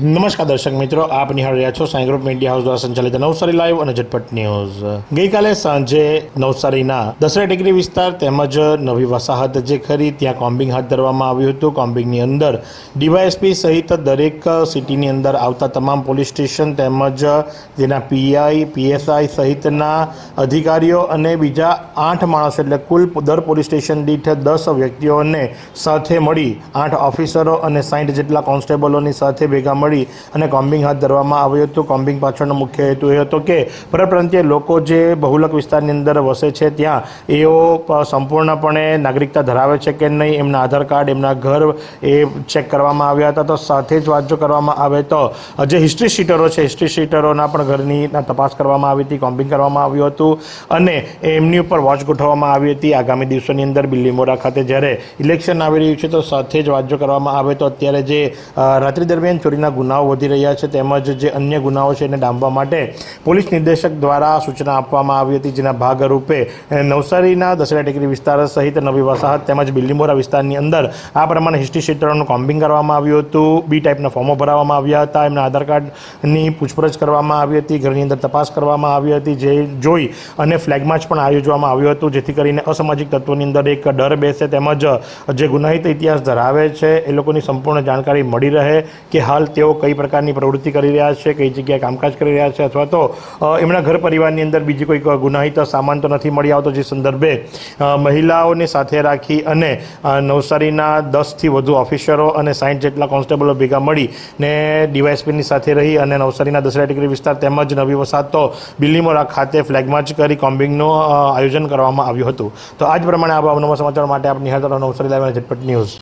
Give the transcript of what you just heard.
નમસ્કાર દર્શક મિત્રો, આપ નિહાળ રહ્યા છો સાંઈ ગ્રુપ મીડિયા હાઉસ દ્વારા સંચાલિત નવસારી લાઈવ અને ઝટપટ ન્યૂઝ. ગઈકાલે સાંજે નવસારીના દસરા ડિગ્રી વિસ્તાર તેમજ નવી વસાહત જે ખરી, ત્યાં કોમ્બિંગ હાથ ધરવામાં આવ્યું હતું. કોમ્બિંગની અંદર ડીવાયએસપી સહિત દરેક સિટીની અંદર આવતા તમામ પોલીસ સ્ટેશન તેમજ જેના પીઆઈ, પીએસઆઈ સહિતના અધિકારીઓ અને બીજા આઠ માણસો એટલે કુલ દર પોલીસ સ્ટેશન દીઠ દસ વ્યક્તિઓને સાથે મળી આઠ ઓફિસરો અને સાઠ જેટલા કોન્સ્ટેબલોની સાથે ભેગા મળી અને કોમ્બિંગ હાથ ધરવામાં આવ્યું હતું. કોમ્બિંગ પાછળનો મુખ્ય હેતુ એ હતો કે પરપ્રાંતીય લોકો જે બહુલક વિસ્તારની અંદર વસે છે ત્યાં, એઓ સંપૂર્ણપણે નાગરિકતા ધરાવે છે કે નહીં, એમના આધાર કાર્ડ, એમના ઘર એ ચેક કરવામાં આવ્યા હતા. તો સાથે જ વાત જો કરવામાં આવે તો, જે હિસ્ટ્રી શીટરો છે હિસ્ટ્રી શીટરોના પણ ઘરની તપાસ કરવામાં આવી હતી, કોમ્બિંગ કરવામાં આવ્યું હતું અને એમની ઉપર વોચ ગોઠવવામાં આવી હતી. આગામી દિવસોની અંદર બિલ્લીમોરા ખાતે જ્યારે ઇલેક્શન આવી રહ્યું છે, તો સાથે જ વાત જો કરવામાં આવે તો અત્યારે જે રાત્રિ દરમિયાન ચોરીના ગુનાઓ વધી રહ્યા છે, તેમજ જે અન્ય ગુનાઓ છે એને ડામવા માટે પોલીસ નિર્દેશક દ્વારા સૂચના આપવામાં આવી હતી, જેના ભાગરૂપે નવસારીના દસરા ટેકરી વિસ્તાર સહિત નવી વસાહત તેમજ બિલ્લીમોરા વિસ્તારની અંદર આ પ્રમાણે હિસ્ટ્રી શીટરોનું કોમ્બિંગ કરવામાં આવ્યું હતું, બી ટાઈપના ફોર્મો ભરાવવામાં આવ્યા હતા, એમના આધાર કાર્ડની પૂછપરછ કરવામાં આવી હતી, ઘરની અંદર તપાસ કરવામાં આવી હતી, જે જોઈ અને ફ્લેગ માર્ચ પણ આયોજવામાં આવ્યું હતું, જેથી કરીને અસામાજિક તત્વોની અંદર એક ડર બેસે તેમજ જે ગુનાહિત ઇતિહાસ ધરાવે છે, એ લોકોની સંપૂર્ણ જાણકારી મળી રહે કે હાલ તેઓ કઈ પ્રકારની પ્રવૃત્તિ કરી રહ્યા છે, કઈ જગ્યાએ કામકાજ કરી રહ્યા છે અથવા તો એમના ઘર પરિવારની અંદર બીજી કોઈ ગુનાહિત સામાન તો નથી મળી આવતો જે સંદર્ભે મહિલાઓને સાથે રાખી અને નવસારીના દસથી વધુ ઓફિસરો અને સાઠ જેટલા કોન્સ્ટેબલો ભેગા મળી ને સાથે રહી અને નવસારીના દસરા ડિગ્રી વિસ્તાર તેમજ નવી વસાહત તો બિલીમોરા ખાતે ફ્લેગ માર્ચ કરી કોમ્બિંગનું આયોજન કરવામાં આવ્યું હતું. તો આજ પ્રમાણે આ અવનવા સમાચાર માટે આપ નિહાળતા નવસારી લાઈવ અને ઝટપટ ન્યૂઝ.